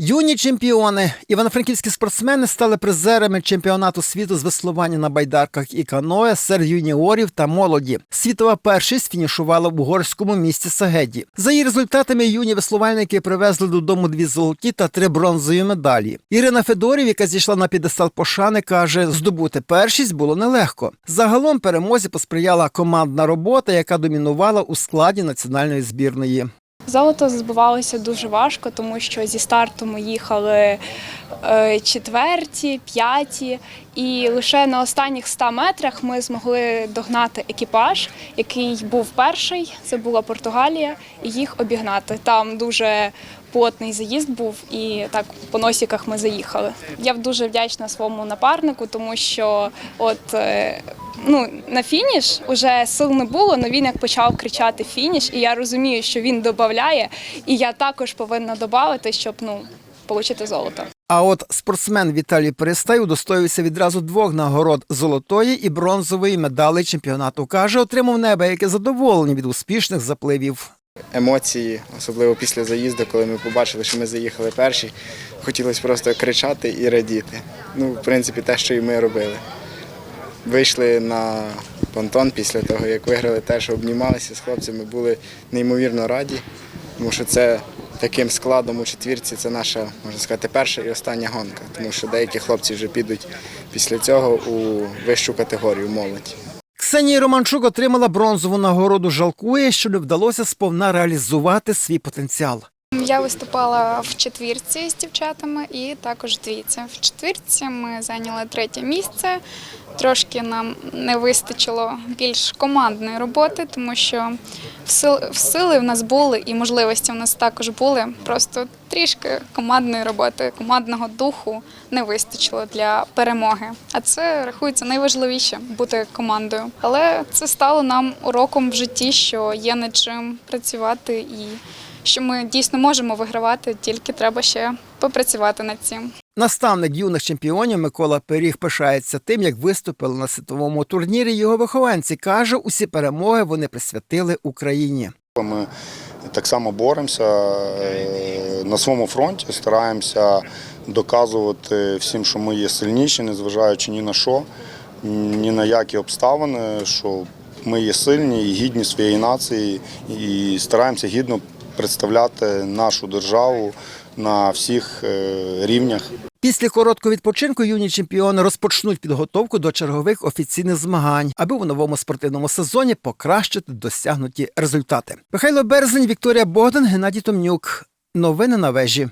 Юні чемпіони івано-франківські спортсмени стали призерами чемпіонату світу з веслування на байдарках і каное серед юніорів та молоді. Світова першість фінішувала в угорському місті Сагеді. За її результатами юні веслувальники привезли додому дві золоті та три бронзові медалі. Ірина Федорів, яка зійшла на підестал пошани, каже, здобути першість було нелегко. Загалом перемозі посприяла командна робота, яка домінувала у складі національної збірної. Золото збивалося дуже важко, тому що зі старту ми їхали е, четверті, п'яті, і лише на останніх 100 метрах ми змогли догнати екіпаж, який був перший. Це була Португалія, і їх обігнати. Там дуже плотний заїзд був, і так по носіках ми заїхали. Я дуже вдячна своєму напарнику, тому що от. Ну, на фініш уже сил не було, але він як почав кричати фініш, і я розумію, що він додає, і я також повинна додати, щоб ну отримати золото. А от спортсмен Віталій Перестай удостоївся відразу двох нагород золотої і бронзової медалей чемпіонату. Каже, отримав неабияке задоволення від успішних запливів. емоції, особливо після заїзду, коли ми побачили, що ми заїхали перші. Хотілося просто кричати і радіти. Ну, в принципі, те, що і ми робили. Вийшли на понтон після того, як виграли теж обнімалися з хлопцями, були неймовірно раді, тому що це таким складом у четвірці це наша, можна сказати, перша і остання гонка, тому що деякі хлопці вже підуть після цього у вищу категорію молодь. Ксенія Романчук отримала бронзову нагороду. Жалкує, що не вдалося сповна реалізувати свій потенціал. Я виступала в четвірці з дівчатами і також двійці. В четвірці ми зайняли третє місце. Трошки нам не вистачило більш командної роботи, тому що в сил- в сили в нас були і можливості в нас також були. Просто трішки командної роботи, командного духу не вистачило для перемоги. А це рахується найважливіше бути командою. Але це стало нам уроком в житті, що є над чим працювати і що ми дійсно можемо вигравати, тільки треба ще попрацювати над цим. Наставник юних чемпіонів Микола Пиріг пишається тим, як виступили на світовому турнірі. Його вихованці каже, усі перемоги вони присвятили Україні. Ми так само боремося е, на своєму фронті, стараємося доказувати всім, що ми є сильніші, незважаючи ні на що, ні на які обставини, що ми є сильні і гідні своєї нації, і стараємося гідно представляти нашу державу на всіх е, рівнях. Після короткого відпочинку юні чемпіони розпочнуть підготовку до чергових офіційних змагань, аби у новому спортивному сезоні покращити досягнуті результати. Михайло Берзень, Вікторія Богдан, Геннадій Томнюк. Новини на вежі.